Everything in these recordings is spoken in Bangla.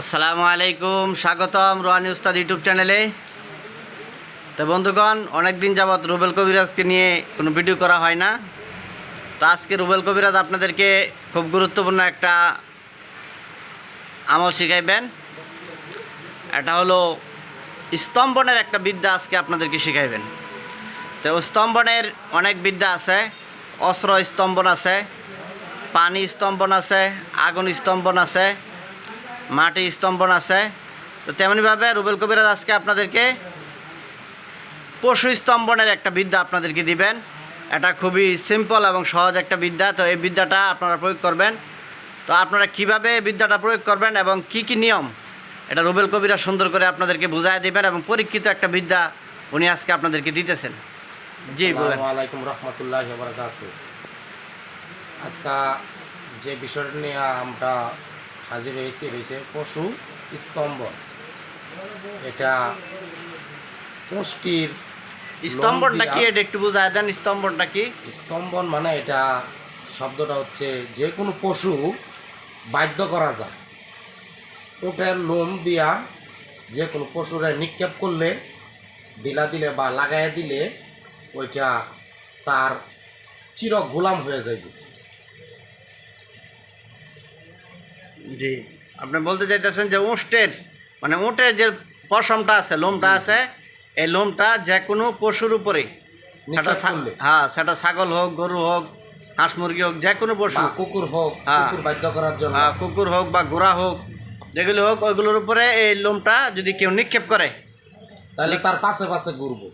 আসসালামু আলাইকুম, স্বাগতম রোহানি উস্তাদ ইউটিউব চ্যানেলে। তো বন্ধুগণ অনেক দিন যাবৎ রুবেল কবিরাজকে নিয়ে কোনো ভিডিও করা হয় না। তো আজকে রুবেল কবিরাজ আপনাদেরকে খুব গুরুত্বপূর্ণ একটা আমল শিখাইবেন। এটা হলো স্তম্ভনের একটা বিদ্যা আজকে আপনাদেরকে শিখাইবেন। তো স্তম্ভনের অনেক বিদ্যা আছে। অস্ত্র স্তম্ভন আছে, পানি স্তম্ভন আছে, আগুন স্তম্ভন আছে মাটি স্তম্ভন আছে। তো তেমনিভাবে রুবেল কবিরাজ আজকে আপনাদেরকে পশু স্তম্ভনের একটা বিদ্যা আপনাদেরকে দিবেন। এটা খুবই সিম্পল এবং সহজ একটা বিদ্যা। তো এই বিদ্যাটা আপনারা প্রয়োগ করবেন। তো আপনারা কীভাবে এই বিদ্যাটা প্রয়োগ করবেন এবং কি কি নিয়ম, এটা রুবেল কবিরা সুন্দর করে আপনাদেরকে বুঝাই দিবেন এবং পরীক্ষিত একটা বিদ্যা উনি আজকে আপনাদেরকে দিতেছেন। জি আলাইকুম রহমতুল্লাহ আজকা যে বিষয়টা নিয়ে আমরা হাজির হয়েছি রয়েছে পশু স্তম্ভ। এটা পুষ্টির স্তম্ভনটা কি? এটা একটু বুঝাই দেন স্তম্ভনটা কি? স্তম্ভন মানে এটা শব্দটা হচ্ছে যে কোনো পশু বাধ্য করা যায়। ওটার লোম দিয়া যে কোনো পশুরে নিক্ষেপ করলে দিলা দিলে বা লাগাইয়া দিলে ওইটা তার চির গোলাম হয়ে যাবে জি। আপনি বলতে চাইতেছেন যে উষ্টের মানে উটের যে পশমটা আছে লোমটা আছে এই লোমটা যে কোনো পশুর উপরে সেটা হ্যাঁ সেটা ছাগল হোক গরু হোক হাঁস মুরগি হোক যে কোনো পশু। কুকুর হোক হ্যাঁ। কুকুর বাধ্য করার জন্য। আহ, কুকুর হোক বা ঘোড়া হোক যেগুলো হোক ওইগুলোর উপরে এই লোমটা যদি কেউ নিক্ষেপ করে তাহলে তার পাশে পাশে ঘুরবো।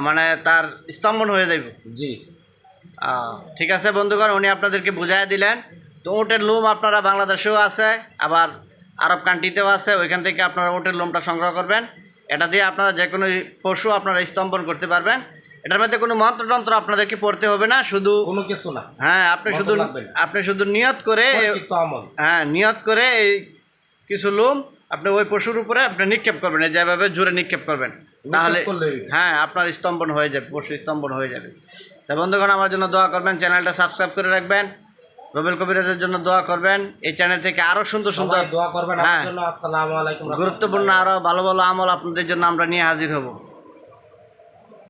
মানে তার স্তম্ভন হয়ে যাবে জি। ঠিক আছে বন্ধুগণ উনি আপনাদেরকে বুঝাই দিলেন। তো উটের লোম আপনারা বাংলাদেশেও আছে আবার আরব কান্ট্রিতেও আছে ওইখান থেকে আপনারা উটের লোমটা সংগ্রহ করবেন। এটা দিয়ে আপনারা যে কোনো পশু আপনারা স্তম্ভন করতে পারবেন। এটার মধ্যে কোনো মন্ত্রতন্ত্র আপনাদেরকে পড়তে হবে না শুধু কোনো কিছু না। হ্যাঁ আপনি শুধু আপনি শুধু নিয়ত করে হ্যাঁ নিয়ত করে এই কিছু লোম আপনি ওই পশুর উপরে আপনি নিক্ষেপ করবেন এই যেভাবে জোরে নিক্ষেপ করবেন। তাহলে হ্যাঁ আপনার স্তম্ভন হয়ে যাবে পশু স্তম্ভন হয়ে যাবে। তা বন্ধুগণ আমার জন্য দোয়া করবেন চ্যানেলটা সাবস্ক্রাইব করে রাখবেন। রবেল কবিরাজের জন্য দোয়া করবেন। এই চ্যানেল থেকে আরও সুন্দর সুন্দর দোয়া করবেন। হ্যাঁ গুরুত্বপূর্ণ আরও ভালো ভালো আমল আপনাদের জন্য আমরা নিয়ে হাজির হব।